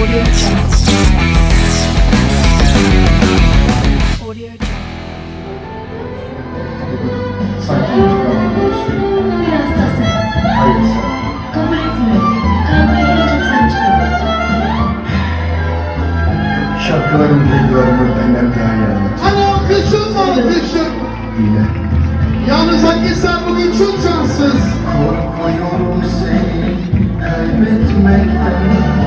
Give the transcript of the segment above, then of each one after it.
Audio Jungle. Audio Jungle. Sanki intikam alıyorsun. Biraz. Hayır sen. Kabul etmiyorum. Şarkıların duygularımı benden daha iyi anlatır. Hani alkışın mı alkışın? Yine Yalnız Hakkı sen bugün çok şanssız. korkuyorum seni kaybetmekten.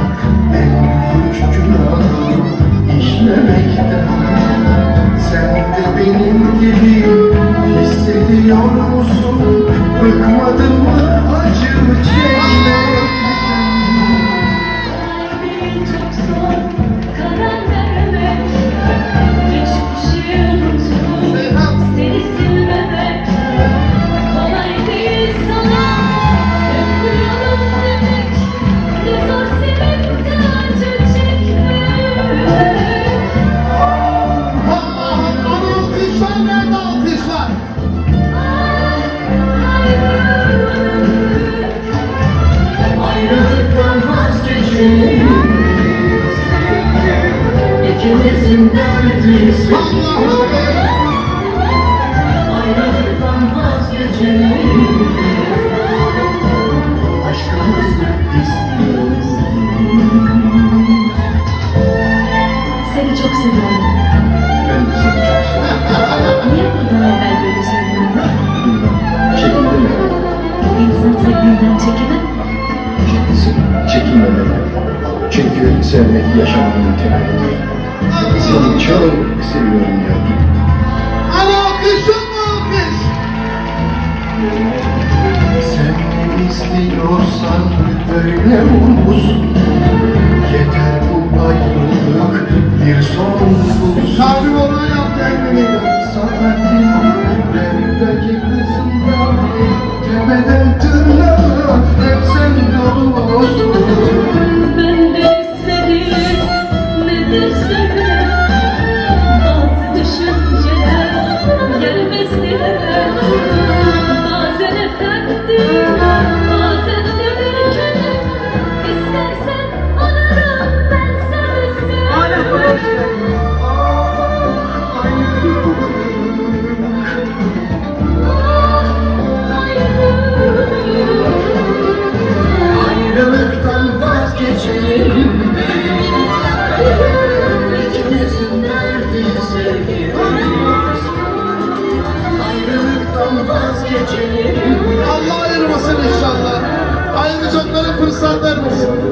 Hissediyor musun? Bıkmadın mı acımı çekmekten? İkimizin derdi Allah'ım Ayrılıktan vazgeçelim Aşkımızı istiyoruz Seni çok seviyorum. Ben de seni çok seviyorum Niye bundan evvel böyle söylemedin? Bilmem Çekindim ya İnsan sevdiğinden çekinir. Çekinmemeli Çünkü sevmek yaşamanın temelidir Seni çok seviyorum yavrum Hani alkışın mı alkış? Sen ne istiyorsan öyle olsun. Yeter bu ayrılık bir son bulsun Allah ayırmasın inşallah. Ayrıcaklara fırsat vermesin.